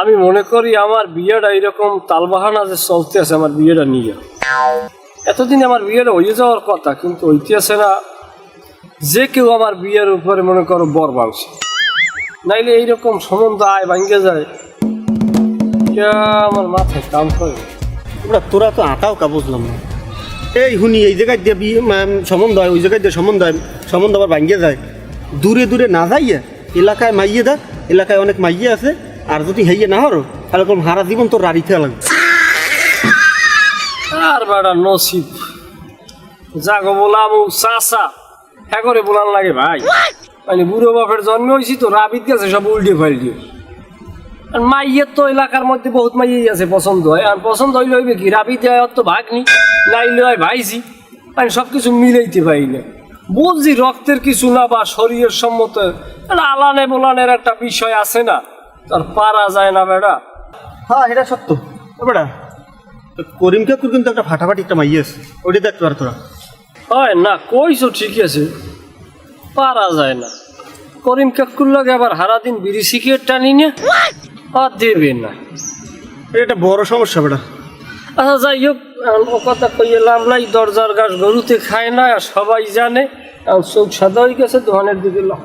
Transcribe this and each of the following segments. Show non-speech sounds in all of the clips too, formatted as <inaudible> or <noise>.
আমি মনে করি আমার বিয়েটা এরকম তালবাহানা যে চলতে আছে আমার বিয়েটা নিয়ে। এতদিন আমার বিয়েটা হয়ে যাওয়ার কথা, কিন্তু হইতেছে না যে কেউ আমার বিয়ের উপরে মনে করো বর বাংছে নাইলে এইরকম সম্বন্ধ আয় ভাঙ্গে যায়। আমার মাথায় কাম করে। তোরা তো আঁকাও কা বুঝলাম না। এই শুনি, এই জায়গায় দিয়ে বিয়ে সম্বন্ধ হয়, ওই জায়গায় দিয়ে সম্বন্ধ হয়, সম্বন্ধ আবার ভাঙ্গে যায়। দূরে দূরে না যাইয়া, এলাকায় মাইয়ে দা এলাকায় অনেক মাইয়ে আছে। আর যদি হেয়ে না হরো, তাহলে কোন হারা জীবন তোর রাড়িতে লাগবে। আর বেড়া নসিব। যাগো বলাম চাচা হ্যাঁ করে বলান লাগে ভাই। মানে বুড়ো বাপের জন্ম হয়েছি তো, রাবিত গেছে সব উল্টে ফাল্টে আর মাইয়ের তো এলাকার মধ্যে বহুত মাইয়েই আছে, পছন্দ হয়। আর পছন্দ হইলে হইবে কি, রাবিত অত ভাগনি, নাইলে হয় ভাইজি মানে সব কিছু মিলাইতে পারি না। বুঝছি রক্তের কিছু না বা শরীরের সম্মত একটা আলানে বোলানের একটা বিষয় আছে না। তার পারা যায় না বেড়া হ্যাঁ এটা সত্য। ও বেটা। করিম কাকুর কিন্তু একটা ফাটাফাটি একটা মাইয়ে আছে। ওইটা দেখতে পার তোরা। হয় না কইছো ঠিক আছে। পারা যায় না। করিম কাকুর লাগে আবার হারাদিন বিড়ি সিগারেট টানি না আর দেবে না। এটা একটা বড় সমস্যা বেটা। আচ্ছা যাই হোক ও কথা কইয়ে লাভ নাই দরজার গাছ গরুতে খায় না আর সবাই জানে এখন চোখ সাদা হয়ে গেছে দোকানের দিকে লাভ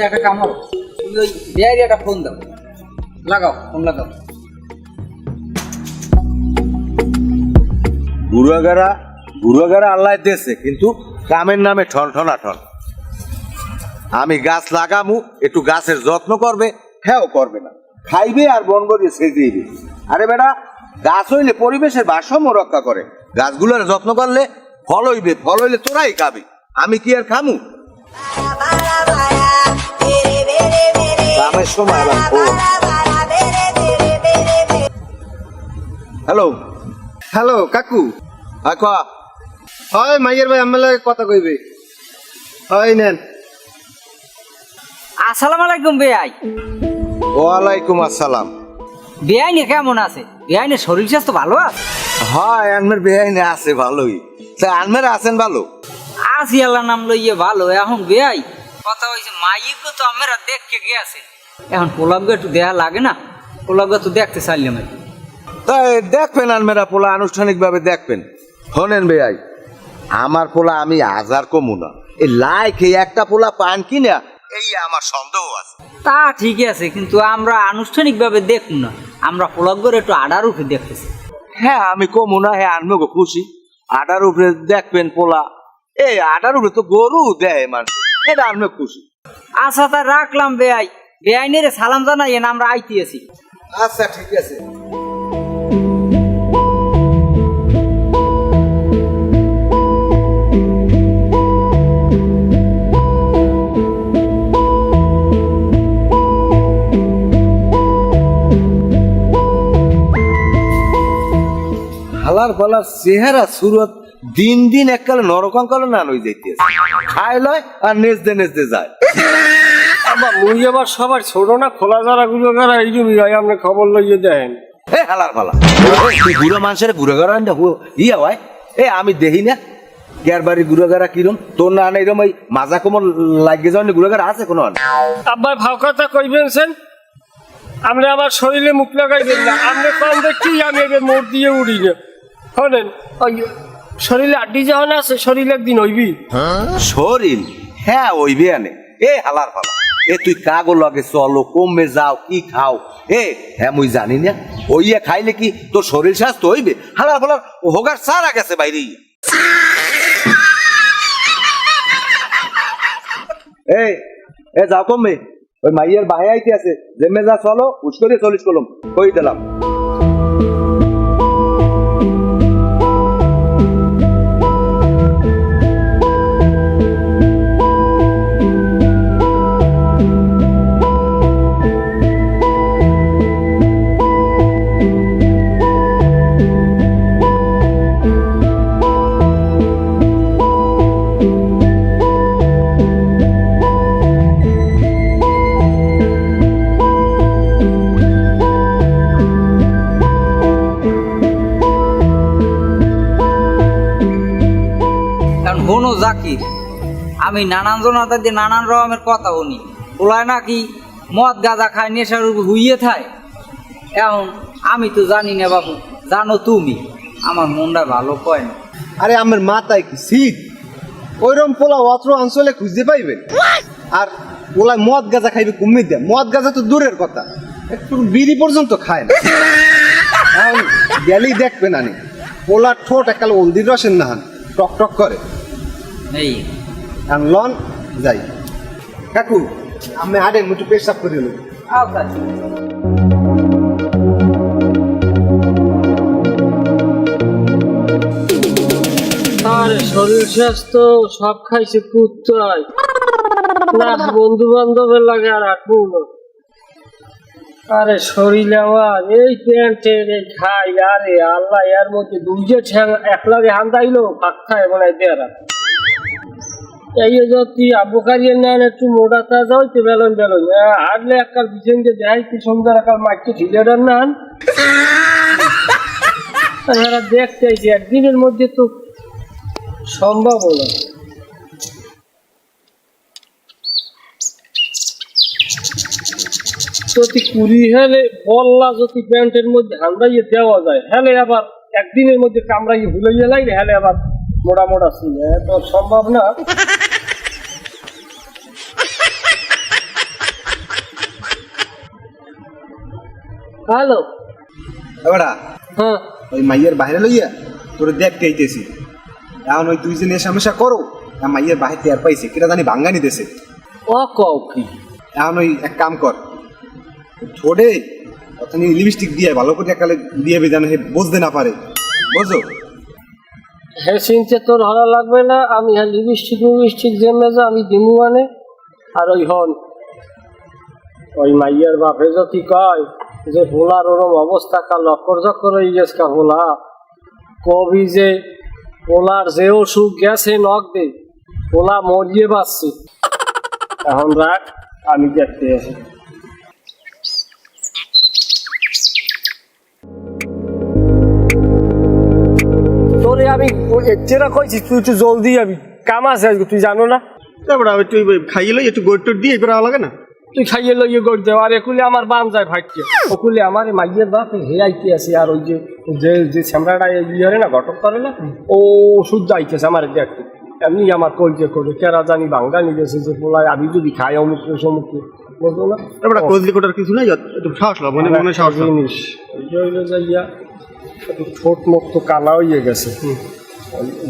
একটা তুমি ওই একটা ফোন দাও। লাগাও ফোন লাগাও। গুরুয়াগারা গুরুয়াগারা আল্লাহ কিন্তু কামের নামে ঠন ঠনা ঠন। আমি গাছ লাগামু, একটু গাছের যত্ন করবে হ্যাঁ করবে না। খাইবে আর বন করিয়ে ছেড়ে দিবে। আরে বেটা গাছ হইলে পরিবেশের ভারসাম্য রক্ষা করে। গাছগুলোর যত্ন করলে ফল হইবে ফল হইলে তোরাই খাবি। আমি কি আর খামু? কামের সময় হ্যালো। হ্যালো কাকু। হ্যাঁ ক হয় মাইয়ের ভাই আমার লাগে কথা কইবে। হয় নেন। আসসালামু আলাইকুম বেআই ওয়ালাইকুম আসসালাম। বেআইনে কেমন আছে? বেআইনের শরীর স্বাস্থ্য ভালো আছে? হ্যাঁ আনমের বেআইনে আছে ভালোই। তা আনমের আছেন ভালো? আসি আল্লাহ নাম লইয়ে ভালো এখন বেআই। কথা হয়েছে মাইক তো আমরা দেখকে গেছে। এখন পোলাপ একটু দেয়া লাগে না পোলাপ তো দেখতে চাইলাম আর তাই দেখবেন আনমেরা পোলা আনুষ্ঠানিকভাবে দেখবেন। শোনেন বেআই আমার পোলা আমি হাজার কমু না। এই লাইক একটা পোলা পান কিনা এই আমার সন্দেহ আছে। তা ঠিকই আছে কিন্তু আমরা আনুষ্ঠানিকভাবে দেখুন না। আমরা পোলাপগুলো একটু আডার উপরে দেখতেছি। হ্যাঁ আমি কমু না হ্যাঁ আনমেকে খুশি। আডার উপরে দেখবেন পোলা। এই আডার উপরে তো গরু দেয় মানুষ। এটা আনমে খুশি। আচ্ছা তা রাখলাম বেআই। বেআইনের সালাম জানাইয়েন আমরা আইতে আছি। আচ্ছা ঠিক আছে। হালার পালার চেহারা সুরত দিন দিন এককালে নরকঙ্কালে না নই যাইতেছে। খাই লয় আর নেচতে নেচতে যায়। আবার মুই আবার সবার ছোট না খোলা যারা গুলো যারা এই জমি ভাই আপনি খবর লইয়ে দেন। এ হালার পালা। তুই বুড়ো মানুষের ঘুরে ঘর ইয়া হয় এ আমি দেখি না। গ্যার বাড়ি ঘুরে গেরা কিরম? তোর না এরম ওই মাজা কোমর লাগিয়ে যাওয়ার ঘুরে গেরা আছে কোনো? আব্বাই ভাও কথা কইবেন আমার শরীরে মুখ লাগাইবেন না। আপনি কম দেখি আমি এবার মোট দিয়ে উড়ি না। শোনেন ওই শরীরে আড্ডি যখন আছে, শরীর একদিন হইবি শরীর? হ্যাঁ ওই বিয়ানে এ হালার পালা। এ তুই কাগো লগে চলো কমবে যাও, কি খাও? এ হ্যাঁ মুই জানি না। ওইয়া খাইলে কি তোর শরীর স্বাস্থ্য হইবে? হালার পালার হোগার সারা গেছে বাইরে। এ এ যাও কমবে ওই মাইয়ের বাহে আইতে আছে। যা চলো উস্করে চল্লিশ কলম। কই দিলাম? জাকির। আমি নানান জনাতা দিয়ে নানান রকমের কথা শুনি ওলায় নাকি মদ গাঁজা খায় নেশার উপর হুইয়ে থায়। এখন আমি তো জানি না বাবু জানো তুমি? আমার মনটা ভালো কয় না। আরে আমার মাথায় কি শীত? ওইরকম পোলা অত্র অঞ্চলে খুঁজতে পাইবে? আর পোলা মদ গাঁজা খাইবে কমে দেয়? মদ গাঁজা তো দূরের কথা। একটু বিড়ি পর্যন্ত খায় না। এখন গেলেই দেখবে না নি পোলার ঠোঁট একাল হলদির রসের নাহান। টক টক করে। আর লন যাই। কাকু আমি পেশাব করে নেব আও কাকি। আরে শরীর স্বাস্থ্য সব খাইছে কুত্তায় বন্ধু বান্ধবের লাগে আর আটবো না আরে শরীর আমার এই প্যান্টের এই খাই আরে আল্লাহ এর মধ্যে দুই যে ঠ্যাং এক লাগে হান্দাইলো ভাত খায় মনে হয় দেয়ারা এই যে তুই আবু কারিয়ে একটু মোটা তাজা হইতে বেলন বেলন। হারলে এককাল বিছেন যে দেয় কি সুন্দর একাল মাইকে ঠিলে নেন এরা দেখতে আইছি, একদিনের মধ্যে তো সম্ভব না। যদি কুড়ি হেলে বললা যদি প্যান্টের মধ্যে হান্দাইয়ে দেওয়া যায়, হেলে আবার একদিনের মধ্যে কামড়াইয়ে ভুলাইয়ে লাগে হেলে আবার মোটা মোটা ছিল তো সম্ভব না। হ্যালো এবারা হ্যাঁ। ওই মাইয়ের বাইরে লইয়া তোরে দেখতে আইতেছি। এখন ওই দুই জনে সমস্যা করো আর মাইয়ের বাইরে টের পাইছে কিটা জানি ভাঙ্গানি দেছে। ও কও কি? এখন ওই এক কাম কর ঠোঁটে ওখানে লিপস্টিক দিয়ে ভালো করে একালে দিয়ে যেন হে বুঝতে না পারে। বুঝো হ্যাঁ চিনতে তোর ভালো লাগবে না আমি হ্যাঁ লিপস্টিক লিপস্টিক জেমে যা আমি দিমু মানে আর ওই হন ওই মাইয়ের বাপে যদি কয়? যে ভোলার ওরম অবস্থা কা লক্কর চক্কর হয়ে গেছে কা ভোলা কবি যে ভোলার যে অসুখ গেছে নখ দে ভোলা মরিয়ে বাঁচছে। এখন রাখ আমি দেখতে আসি। তোরে আমি যেটা কইছি তুই একটু জলদি আমি কাম আছে আজকে তুই জানো না? তারপরে আমি তুই খাইয়ে লই একটু গোট টোট দিয়ে এবার লাগে না? তুই খাইয়ে লইয়ে গড় দেও আর একুলে আমার বাম যায় ভাইকে। ওকুলে আমার মাইয়ের বাপ হে আইতে আছে আর ওই যে যে যে শ্যামরাটা ইয়ে হয় না ঘটক করে না ও শুদ্ধ আইতেছে আমার দেখতে। এমনি আমার কলজে করে কেরা জানি বাংলা নিয়েছে যে বলায় আমি যদি খাই অমুক সমুক বলতো না। তারপরে কজলি কোটার কিছু নাই একটু সাহস লাভ মনে মনে সাহস জিনিস। যাইয়া একটু ঠোঁট মুখ তো কালা হয়ে গেছে।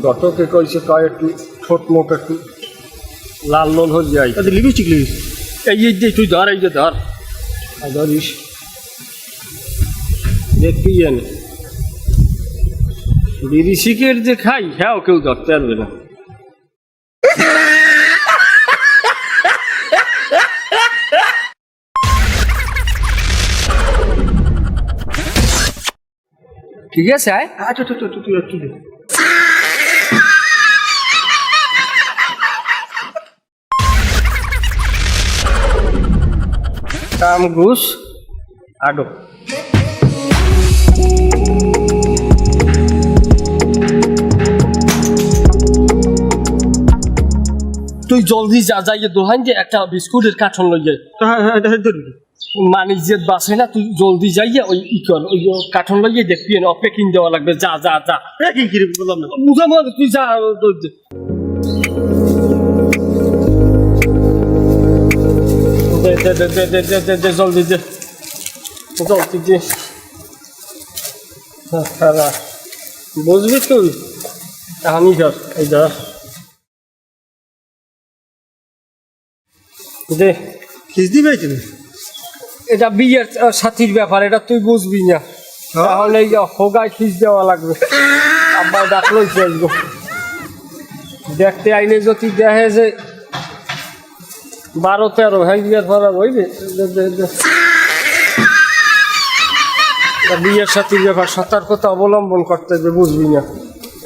ঘটকে কইছে কয় একটু ঠোঁট মুখ একটু লাল লাল হয়ে যায় লিপস্টিক লিপস এই যে তুই ধর এই যে ধর। ধরিস। দেখবি জানি। বিড়ি যে খাই হ্যাঁ কেউ ধরতে পারবে না। ঠিক আছে আয়। আচ্ছা আচ্ছা আচ্ছা তুই। কাম ঘুষ আডো। তুই জলদি যা যাই দোহান যে একটা বিস্কুটের কাঠন লই যাই হ্যাঁ হ্যাঁ ধরবি মানিজ্যের বাসে না তুই জলদি যাইয়া ওই ই কর ওই যে কাঠন লইয়ে দেখবি না প্যাকিং দেওয়া লাগবে যা যা যা। বললাম না। বুঝা মনে তুই যা Resolvidi. Resolvidi. তারা বুঝবি তুই আমি ধর এই ধর দে কিস দিবে তুমি এটা বিয়ের সাথীর ব্যাপার এটা তুই বুঝবি না তাহলে হোগায় খিস দেওয়া লাগবে আব্বা ডাকলেই ফেলব দেখতে আইনে যদি দেখে যে বারো তেরো হ্যাঁ বিয়ের পর। এটা বিয়ের সাথে ব্যাপার সতর্কতা অবলম্বন করতে হবে বুঝবি না।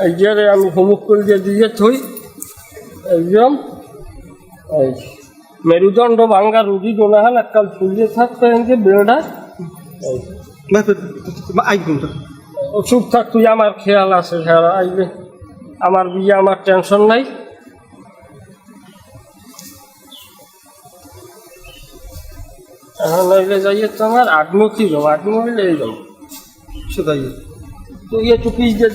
এই যে আমি হোমুক করে দিয়ে দিয়ে থই একদম এই মেরুদণ্ড ভাঙ্গা রুগী গোনা হল এককাল ফুলিয়ে থাকতে যে বেড়া চুপ থাক তুই আমার খেয়াল আছে আইলে আমার বিয়ে আমার টেনশন নাই। এখন নইলে যাইয়ে তোমার আটমতি যাব হইলে এই যাব। সেটাই তো ইয়ে তো পিস দিয়ে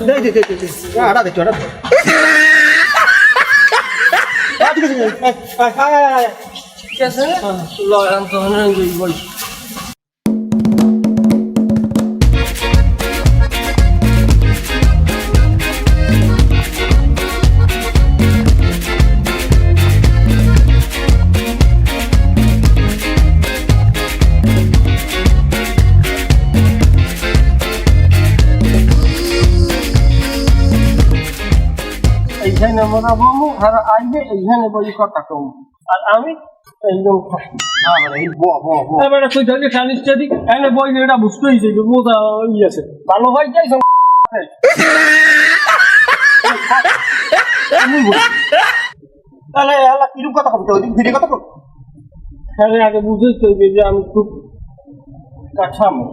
দেখ দেখ দেখ দেখ আড়া আড়া ঠিক আছে? আছে লয় মনে বমু আর আইবে বই কথা কম। আর আমি একদম এবারে তুই ধরলি খালিস দিক এনে বই এটা বুঝতে হয়েছে যে বোঝা ই আছে। ভালো হয় যাই তাহলে কীরকম কথা বলতে ওই ভিডিও কথা বল হ্যাঁ আগে যে আমি খুব কাঠামো।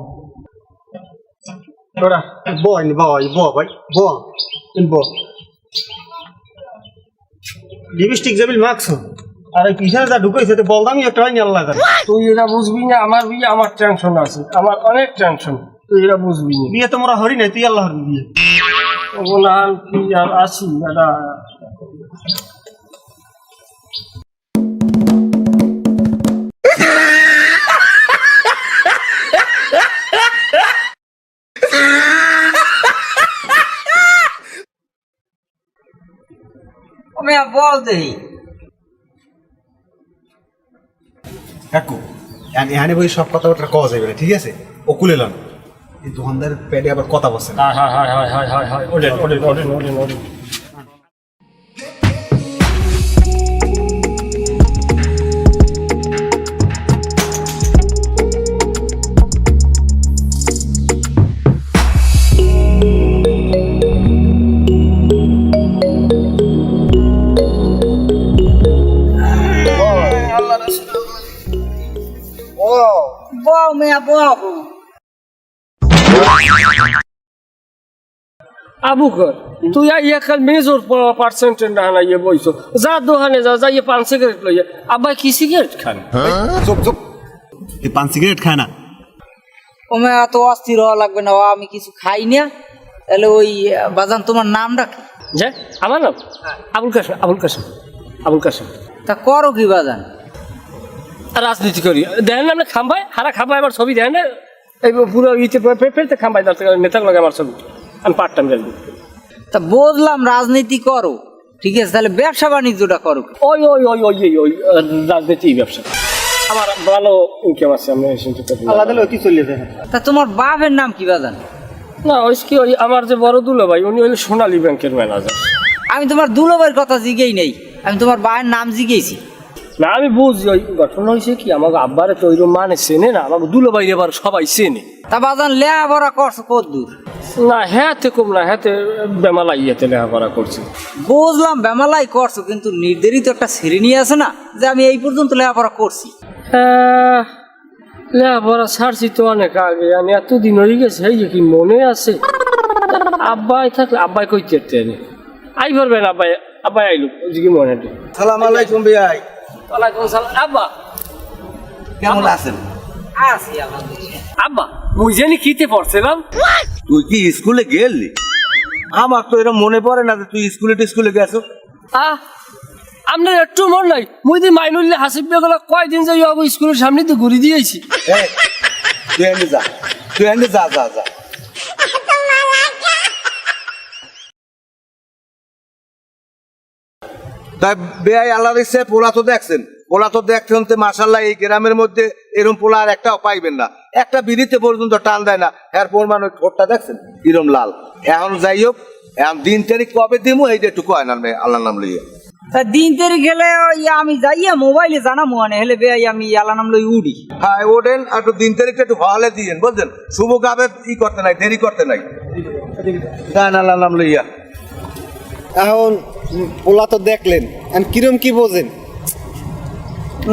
তোরা বয় বয় ব ভাই ব ইন ব লিপস্টিক যাবিল মাখছো? আর এই পিছনে যা ঢুকাইছে তো বলদামই একটা হয় নি আল্লাহ জানে। তুই এটা বুঝবি না আমার বিয়ে আমার টেনশন আছে আমার অনেক টেনশন তুই এটা বুঝবি না। বিয়ে তোমরা হরি নাই তুই আল্লাহর হরি বিয়ে বলা কি আর আছি এটা মেয়া বল দেহি কাকু এখানে বই সব কথাবার্তা কওয়া যাবে না ঠিক আছে ও কুলে এই দোকানদার প্যাডে আবার কথা বসে না হ্যাঁ হ্যাঁ হ্যাঁ হ্যাঁ হ্যাঁ হ্যাঁ ওলেন ওলেন ওলেন ওডেন মেয়া বল আবু কর তুই আইয়া খাল মেজর পার্সেন্টেজ না হানাইয়ে বইছো। যা দোকানে যা যাইয়ে পান সিগারেট লইয়া। আব্বা কি সিগারেট খান চুপ চুপ। এই পান সিগারেট খায় না? ও মেয়া এত অস্থির হওয়া লাগবে না আমি কিছু খাই না। তাহলে ওই বাজান তোমার নামটা কি যে আমার নাম? আবুল কাসেম আবুল কাসেম আবুল কাসেম তা করো কি বাজান? রাজনীতি করি। দেখেন না আপনি খাম্বাই হারা খাম্বাই আমার ছবি দেখেন না। এই পুরো ইতে ফেলতে খাম্বাই দাঁড়তে নেতার লাগে আমার ছবি। আমি পারতাম রাজনীতি তা বুঝলাম রাজনীতি করো। ঠিক আছে তাহলে ব্যবসা বাণিজ্যটা করো। ওই ওই ওই ওই ওই ওই রাজনীতি ব্যবসা। আমার ভালো ইনকাম আছে আমি শুনতে পারি আল্লাহ দিলে অতি চলে যায় তা তোমার বাপের নাম কি বাজান? না ওই কি ওই আমার যে বড় দুলো ভাই উনি হইলে সোনালী ব্যাংকের ম্যানেজার আমি তোমার দুলোবাইয়ের কথা জিগেই নেই আমি তোমার বায়ের নাম জিগেইছি। না আমি বুঝি ওই ঘটনা হয়েছে কি আমাকে আব্বারে তো ওইরকম মানে চেনে না আমাকে দুলো ভাই এবার সবাই চেনে। তা বাজান লেয়াপড়া করছ কত দূর না হ্যাঁতে কম না হ্যাঁতে বেমালা ইয়েতে লেখাপড়া করছি। বুঝলাম বেমালাই করছ কিন্তু নির্ধারিত একটা শ্রেণি আছে না যে আমি এই পর্যন্ত লেখাপড়া করছি। হ্যাঁ, লেখাপড়া ছাড়ছি তো অনেক আগে আমি এতদিন হয়ে গেছে এই যে কি মনে আছে? আব্বাই থাকলে আব্বাই কইতে তেনে। আই পারবেন আব্বাই আব্বাই আইলু ওই যে কি মনে সালাম আলাইকুম ভাই। ওয়ালাইকুম সালাম। আব্বা। কেমন আছেন? আছি আলহামদুলিল্লাহ। আব্বা মুই জানি কিতে পড়ছিলাম তুই কি স্কুলে গেলি? আমার তো এরকম মনে পড়ে না যে তুই স্কুলে স্কুলে গেছো। আহ আপনার একটু মন নাই। মুই দি মাইনুল্লে হাসিব বেগলা কয়দিন যাই আবু স্কুলের সামনে তো ঘুরি দিয়েছি। তুই এনে যা তুই এনে যা যা যা। তাই বেআই আল্লাহ ইচ্ছে পোলা তো দেখছেন। পোলা তো দেখছেন তো মাসাল্লাহ এই গ্রামের মধ্যে এরম পোলা আর একটাও পাইবেন না। একটা বিড়িতে পর্যন্ত টান দেয় না। এর প্রমাণ ওই ঠোঁটটা দেখছেন? কিরম লাল। এখন যাই হোক এখন দিন তারিখ কবে দিমু এই যে একটু কয় না আল্লাহ নাম লইয়া। তা দিন তেরি গেলে আমি যাইয়া মোবাইলে জানামো মানে হেলে বেয়াই আমি আল্লাহ নাম লই উড়ি। হ্যাঁ ওঠেন আর একটু দিন তারিখটা একটু হলে দিয়েন বুঝলেন? শুভ গাবে ই করতে নাই দেরি করতে নাই। গান আল্লাহ নাম লইয়া। এখন পোলা তো দেখলেন, এখন কিরম কি বোঝেন?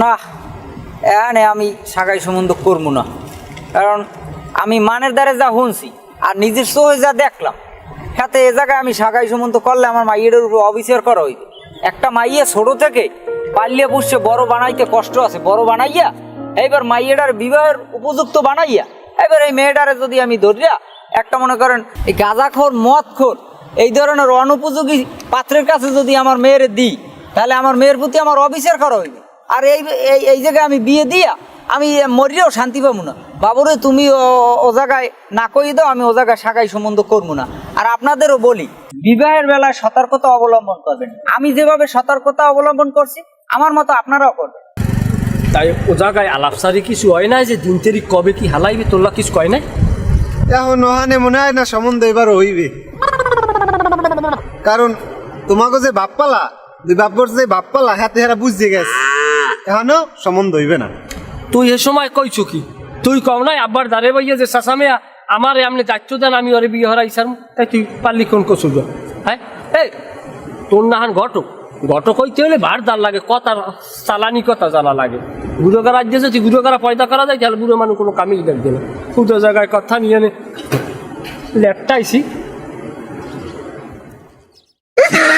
না, এখানে আমি সাগাই সম্বন্ধ করব না। কারণ আমি মানের দ্বারে যা শুনছি, আর নিজের চোখে যা দেখলাম হাতে এ জায়গায় আমি সাগাই সম্বন্ধ করলে আমার মাইয়ের উপর অবিচার করা হইবে। একটা মাইয়া ছোট থেকে পালিয়ে পুষছে, বড় বানাইতে কষ্ট আছে, বড় বানাইয়া, এইবার মাইয়েটার বিবাহের উপযুক্ত বানাইয়া এবার এই মেয়েটারে যদি আমি ধরিয়া, একটা মনে করেন, এই গাঁজাখোর, মদখোর এই ধরনের অনুপযোগী পাত্রের কাছে যদি আমার মেয়ের দিই তাহলে আমার মেয়ের প্রতি আমার অবিচার করা হইবে। আর এই এই জায়গায় আমি বিয়ে দিয়া আমি মরিয়াও শান্তি পাবো না। বাবুরে তুমি ও- ও জায়গায় না কই দাও আমি ও জায়গায় শাখাই সম্বন্ধ করব না। আর আপনাদেরও বলি বিবাহের বেলায় সতর্কতা অবলম্বন করবেন। আমি যেভাবে সতর্কতা অবলম্বন করছি আমার মতো আপনারাও করবেন। তাই ও জায়গায় আলাপসারি কিছু হয় নাই যে দিন তারিখ কবে কি হালাইবে তোলা কিছু কয় নাই? এখন ওহানে মনে হয় না সম্বন্ধ এবার হইবে। কারণ তোমাকে যে বাপ্পালা দুই বাপ্পর যে বাপ্পালা, হাতে হারা বুঝতে গেছে। এখনও সম্বন্ধ হইবে না। তুই এ সময় কইছো কি? তুই কম নাই, আব্বার দাঁড়ে বাইয়া যে চাষামে আমার এমনি দায়িত্ব দেন, আমি ওরে বিয়ে হরাই সার তাই তুই পারলি কোন কচু হ্যাঁ? এই, তোর নাহান ঘটক? ঘটক হইতে হলে ভার দার লাগে কথা চালানি কথা জানা লাগে। বুড়োগা রাজ্যে যদি বুড়োগারা পয়দা করা যায়, তাহলে বুড়ো মানুষ কোনো কামিল দেখবে না। পুজো জায়গায় কথা নিয়ে নে। লেপটাইছি। Yeah. <laughs>